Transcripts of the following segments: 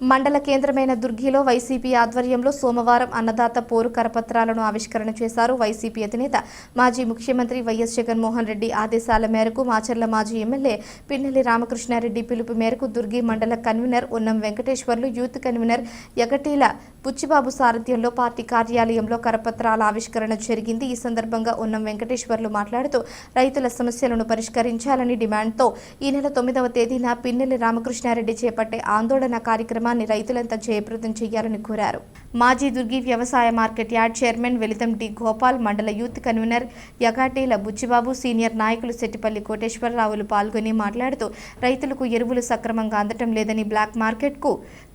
మండల కేంద్రమైన దుర్గిలో వైసీపీ ఆధ్వర్యంలో సోమవారం అన్నదాత పోరు కరపత్రాలను ఆవిష్కరణ చేశారు వైసీపీ అధినేత. మాజీ ముఖ్యమంత్రి వైఎస్ జగన్మోహన్ రెడ్డి ఆదేశాల మేరకు మాచర్ల మాజీ ఎమ్మెల్యే పిన్నెల్లి రామకృష్ణారెడ్డి పిలుపు మేరకు దుర్గి మండల convener Unnam Venkateswarlu youth convener Yagatila Buchibabu సారథ్యంలో పార్టీ కార్యాలయంలో కరపత్రాల ఆవిష్కరణ జరిగింది. ఈ సందర్భంగా ఉన్నం వెంకటేశ్వర్లు మాట్లాడుతూ రైతుల సమస్యలను పరిష్కరించాలని డిమాండ్తో ఈ నెల తొమ్మిదవ తేదీన పిన్నెల్లి రామకృష్ణారెడ్డి చేపట్టే ఆందోళన కార్యక్రమం కార్యక్రమాన్ని రైతులంతా జయప్రదం చేయాలని కోరారు. మాజీ దుర్గి వ్యవసాయ market yard chairman Velitham D Gopal మండల youth convener Yagatela Buchibabu senior నాయకులు సెట్టిపల్లి కోటేశ్వరరావులు పాల్గొని మాట్లాడుతూ రైతులకు ఎరువులు సక్రమంగా అందటం లేదని బ్లాక్ మార్కెట్కు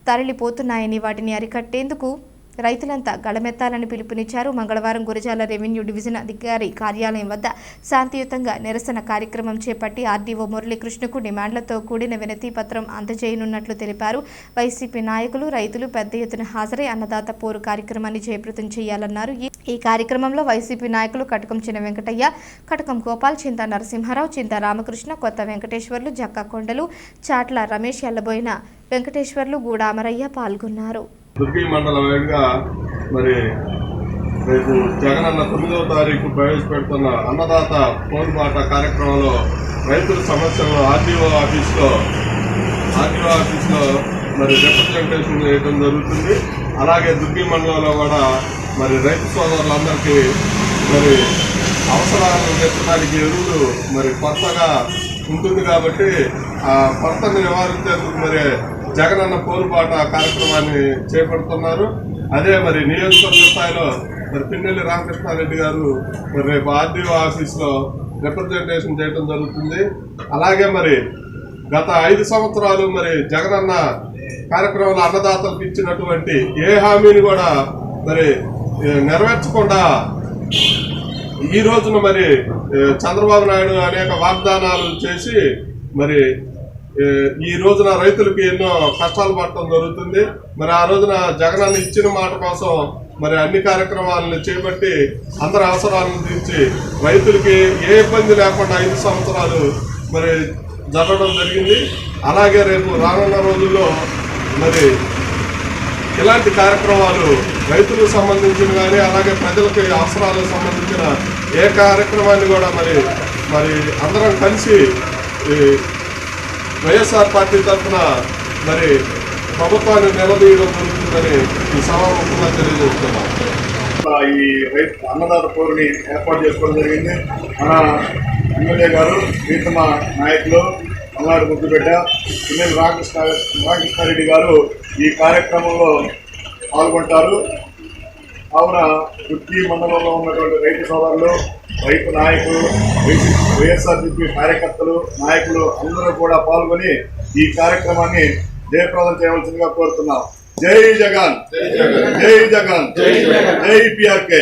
తరలిపోతున్నాయని వాటిని అరికట్టేందుకు రైతులంతా గళమెత్తాలని పిలుపునిచ్చారు. మంగళవారం గురజాల రెవెన్యూ డివిజన్ అధికారి కార్యాలయం వద్ద శాంతియుతంగా నిరసన కార్యక్రమం చేపట్టి ఆర్డీఓ మురళీకృష్ణకు డిమాండ్లతో కూడిన వినతి పత్రం అందజేయనున్నట్లు తెలిపారు. వైసీపీ నాయకులు రైతులు పెద్ద ఎత్తున హాజరై అన్నదాత పోరు కార్యక్రమాన్ని జయప్రదం చేయాలన్నారు. ఈ- కార్యక్రమంలో వైసీపీ నాయకులు కటకం చిన్న వెంకటయ్య కటకం గోపాల్ చింత నరసింహారావు చింత రామకృష్ణ కొత్త వెంకటేశ్వర్లు జక్క కొండలు చాట్ల రమేష్ ఎల్లబోయిన వెంకటేశ్వర్లు గూడామరయ్య పాల్గొన్నారు. దుర్గి మండల వేగంగా మరి రేపు జగనన్న తొమ్మిదవ తారీఖు ప్రవేశపెడుతున్న అన్నదాత పోన్పాట కార్యక్రమంలో రైతుల సమస్యలు ఆర్టీఓ ఆఫీస్లో ఆర్టీఓ ఆఫీస్లో మరి రిప్రజెంటేషన్ చేయడం జరుగుతుంది. అలాగే దుర్గి మండలంలో కూడా మరి రైతు సోదరులందరికీ మరి అవసరాలను తీర్చడానికి ఎరువులు మరి కొత్తగా ఉంటుంది కాబట్టి ఆ కొరతను నివారించేందుకు మరి జగనన్న పోరుబాట కార్యక్రమాన్ని చేపడుతున్నారు. అదే మరి నియోజకవర్గ స్థాయిలో మరి పిన్నెల్లి రామకృష్ణారెడ్డి గారు మరి రేపు ఆర్డీఓ ఆఫీస్లో రిప్రజెంటేషన్ చేయడం జరుగుతుంది. అలాగే మరి గత ఐదు సంవత్సరాలు మరి జగనన్న కార్యక్రమంలో అన్నదాతలకు ఇచ్చినటువంటి ఏ హామీని కూడా మరి నెరవేర్చకుండా ఈ రోజున మరి చంద్రబాబు నాయుడు అనేక వాగ్దానాలు చేసి మరి ఈ రోజున రైతులకి ఎన్నో కష్టాలు పడటం జరుగుతుంది. మరి ఆ రోజున జగనన్న ఇచ్చిన మాట కోసం మరి అన్ని కార్యక్రమాలను చేపట్టి అందరి అవసరాలను తీర్చి రైతులకి ఏ ఇబ్బంది లేకుండా ఐదు సంవత్సరాలు మరి జరగడం జరిగింది. అలాగే రేపు రానున్న రోజుల్లో మరి ఇలాంటి కార్యక్రమాలు రైతులకు సంబంధించిన కానీ అలాగే ప్రజలకి అవసరాలకు సంబంధించిన ఏ కార్యక్రమాన్ని కూడా మరి మరి అందరం కలిసి ఈ వైఎస్ఆర్ పార్టీ తరఫున మరి ప్రభుత్వాన్ని నిలదీయడం జరుగుతుందని ఈ సభాముఖంగా తెలియజేస్తున్నాం ఈ రైతు అన్నదాత పోరుని ఏర్పాటు చేసుకోవడం జరిగింది. మన ఎమ్మెల్యే గారు ప్రీతమ నాయకులు మల్నాడు ముద్దుబిడ్డ పిన్నెల రామకృష్ణ రామకృష్ణారెడ్డి గారు ఈ కార్యక్రమంలో పాల్గొంటారు. కావున వృత్తి మండలంలో ఉన్నటువంటి రైతు సోదరులు రైతు నాయకులు వైఎస్ఆర్సీపీ కార్యకర్తలు నాయకులు అందరూ కూడా పాల్గొని ఈ కార్యక్రమాన్ని జయప్రదం చేయవలసిందిగా కోరుతున్నాం. జై జగన్! జై జగన్! జై పిఆర్కే!